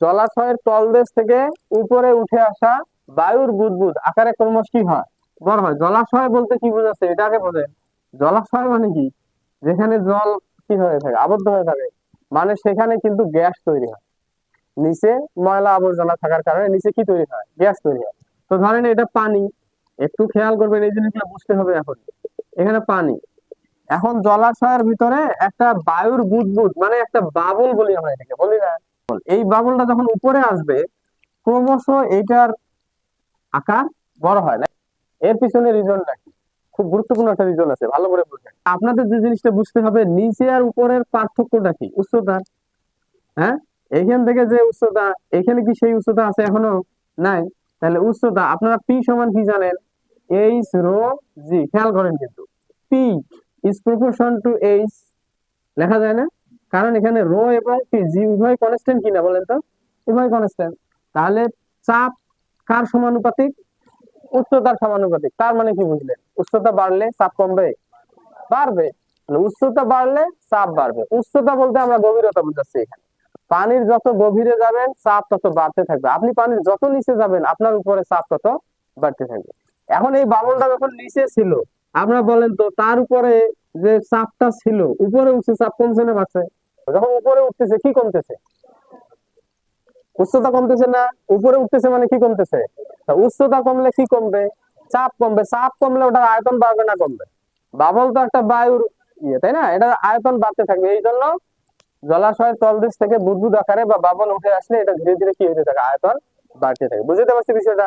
জলাশয়ের তলদেশ থেকে উপরে উঠে আসা বায়ুর বুদবুদ আকারে ক্রমশ কি হয়। বড় হয়। জলাশয় বলতে কি বোঝাচ্ছে? এটাকে বোঝেন জলাশয় মানে কি? যেখানে জল কি হয়ে থাকে? আবদ্ধ হয়ে থাকে। মানে সেখানে কিন্তু গ্যাস তৈরি হয়। নিচে ময়লা আবর্জনা থাকার কারণে নিচে কি তৈরি হয়? গ্যাস তৈরি হয়। তো ধরেন এটা পানি। একটু খেয়াল করবেন, এই জিনিসগুলো বুঝতে হবে এখন। এখানে পানি। এখন জলাশয়ের ভিতরে একটা বায়ুর বুদবুদ মানে একটা বাবল বলি আমরা এটাকে, বলি না? এই বাবলটা যখন উপরে আসবে, ক্রমশ এইটার আকার বড় হয় না। এর পিছনে রিজনটা কি? খুব গুরুত্বপূর্ণ একটা রিজন আছে, ভালো করে বুঝবেন। আপনাদের যে জিনিসটা বুঝতে হবে, নিচে আর উপরের পার্থক্যটা কি? উচ্চতার হ্যাঁ? এখান থেকে যে উচ্চতা, এখানে কি সেই উচ্চতা আছে এখনও? নাই? তাহলে উচ্চতা, আপনারা পি সমান কি জানেন? এইচ রো জি খেয়াল করেন কিন্তু। P is proportion to H লেখা যায় না? কারণ এখানে রো এবং জি উভয় কনস্ট্যান্ট কিনা বলেন তো? উভয় কনস্ট্যান্ট তাহলে চাপ কার সমানুপাতিক? উচ্চতার সমানুপাতিক। তার মানে কি বুঝলেন? উচ্চতা বাড়লে চাপ কমবে? বাড়বে। উচ্চতা বাড়লে চাপ বাড়বে। উচ্চতা বলতে আমরা গভীরতা বুঝাচ্ছি এখানে। পানির যত গভীরে যাবেন, চাপ তত বাড়তে থাকবে। আপনি পানির যত নিচে যাবেন, আপনার উপরে চাপ তত বাড়তে থাকবে। এখন এই বাবলটা যখন নিচে ছিল, আপনারা বলেন তো, তার উপরে যে চাপটা ছিল, উপরে উঠছে চাপ কমছে না বাড়ছে? যখন উপরে উঠতেছে, কি কমতেছে? উচ্চতা কমতেছে না? উপরে উঠতেছে মানে কি কমতেছে? উচ্চতা কমলে কি কমবে? চাপ কমবে। চাপ কমলে ওটার আয়তন বাড়বে না কমবে? বাবল তো একটা বায়ুর ইয়ে তাই না? এটা আয়তন বাড়তে থাকবে। এই জন্য জলাশয়ের তলদেশ থেকে বুদবুদ আকারে বা বাবল উঠে আসলে এটা ধীরে ধীরে কি হতে থাকে? আয়তন বাড়তে থাকে। বুঝতে পারছি বিষয়টা?